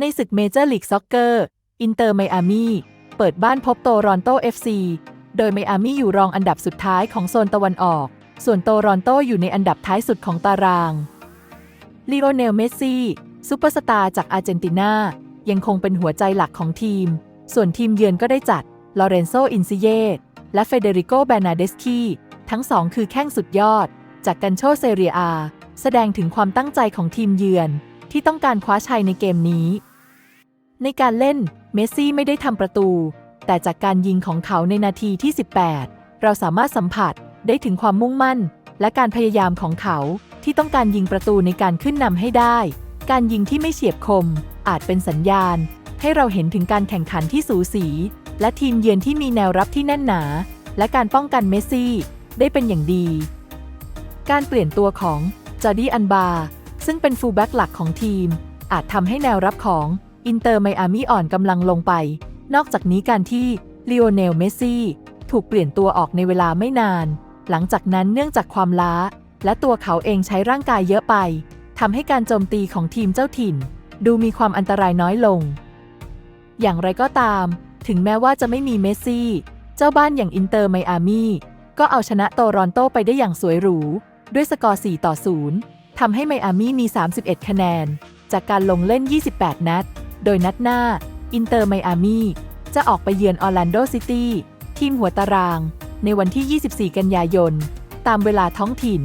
ในศึกเมเจอร์ลีกซ็อกเกอร์ อินเตอร์ไมอามีเปิดบ้านพบโตรอนโต FC โดยไมอามีอยู่รองอันดับสุดท้ายของโซนตะวันออก ส่วนโตรอนโตอยู่ในอันดับท้ายสุดของตารางลีโอเนลเมสซี่ซูเปอร์สตาร์จากอาร์เจนตินายังคงเป็นหัวใจหลักของทีม ส่วนทีมเยือนก็ได้จัด ลอเรนโซ อินซิเยและเฟเดริโก แบนาเดสคีทั้งสองคือแข้งสุดยอด จากกันโชเซเรียอา แสดงถึงความตั้งใจของทีมเยือน ที่ต้องการคว้าชัยในเกมนี้ ในการเล่นเมสซี่ไม่ได้ทำประตู แต่จากการยิงของเขาในนาทีที่ 18 เราสามารถสัมผัสได้ถึงความมุ่งมั่น และการพยายามของเขาที่ต้องการยิงประตูในการขึ้นนำให้ได้ การยิงที่ไม่เฉียบคม อาจเป็นสัญญาณ ให้เราเห็นถึงการแข่งขันที่สูสี และทีมเยือนที่มีแนวรับที่แน่นหนา และการป้องกันเมสซี่ได้เป็นอย่างดี การเปลี่ยนตัวของจอร์ดี้อันบา ซึ่งเป็นฟูลแบ็กหลักของทีม อาจทำให้แนวรับของอินเตอร์ไมอามี่อ่อนกำลังลงไป นอกจากนี้การที่ลีโอเนลเมสซี่ถูกเปลี่ยนตัวออกในเวลาไม่นาน หลังจากนั้นเนื่องจากความล้า และตัวเขาเองใช้ร่างกายเยอะไปทำให้การโจมตีของทีมเจ้าถิ่น ดูมีความอันตรายน้อยลง อย่างไรก็ตาม ถึงแม้ว่าจะไม่มีเมสซี่ เจ้าบ้านอย่างอินเตอร์ไมอามี่ก็เอาชนะโตรอนโตไปได้อย่างสวยหรู ด้วยสกอร์ 4 ต่อ 0 ทำให้ไมอามี่มี 31 คะแนน จากการลงเล่น 28 นัด โดยนัดหน้า อินเตอร์ไมอามี่จะออกไปเยือนออร์แลนโดซิตี้ทีมหัวตาราง ในวันที่ 24 กันยายน ตามเวลาท้องถิ่น